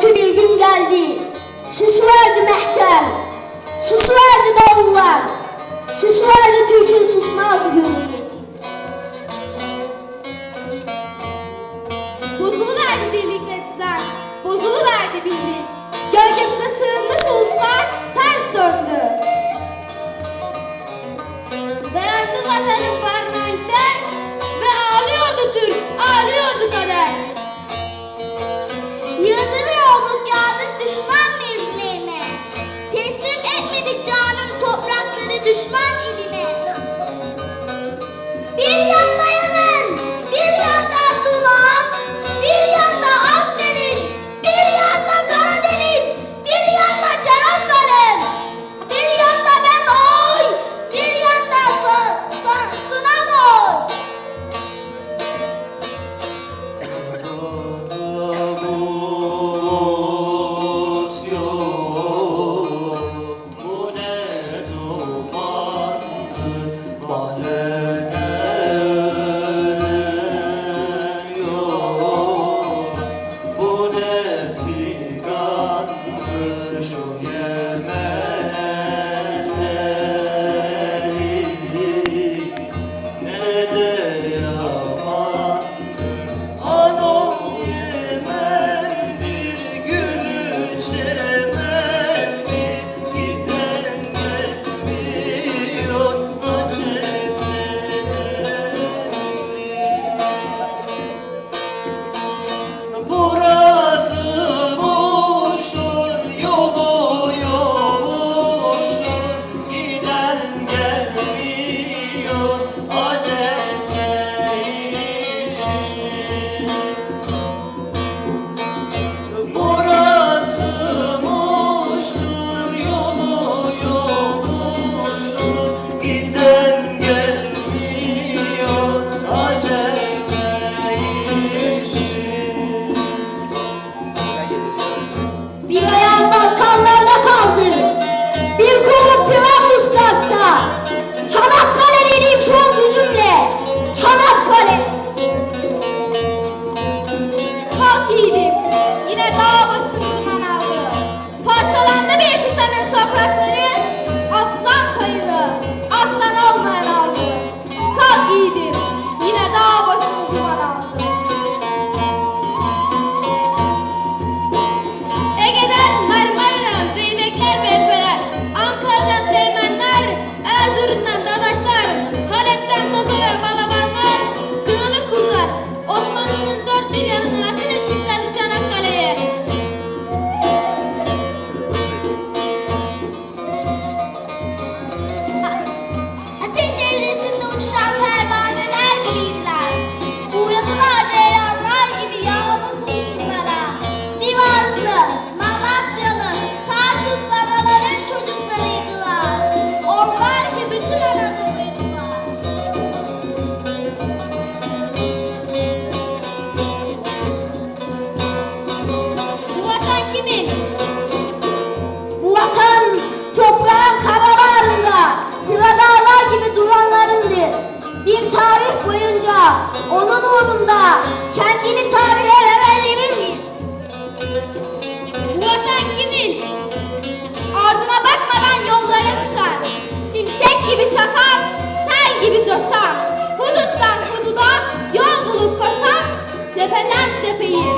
kötü bir gün geldi. Susuverdi mehtem, susuverdi davullar, susuverdi Türk'ün susmaz hürriyeti. Bozuluverdi birlik ve düzen, bozuluverdi birlik. Gölgemize sığınmış uluslar ters döndü. Dayandı vatanın karnı ve ağlıyordu Türk, ağlıyordu kader. يا ما 伤害吗？koşan, huduttan hududa yol bulup koşan, cepheden cepheyi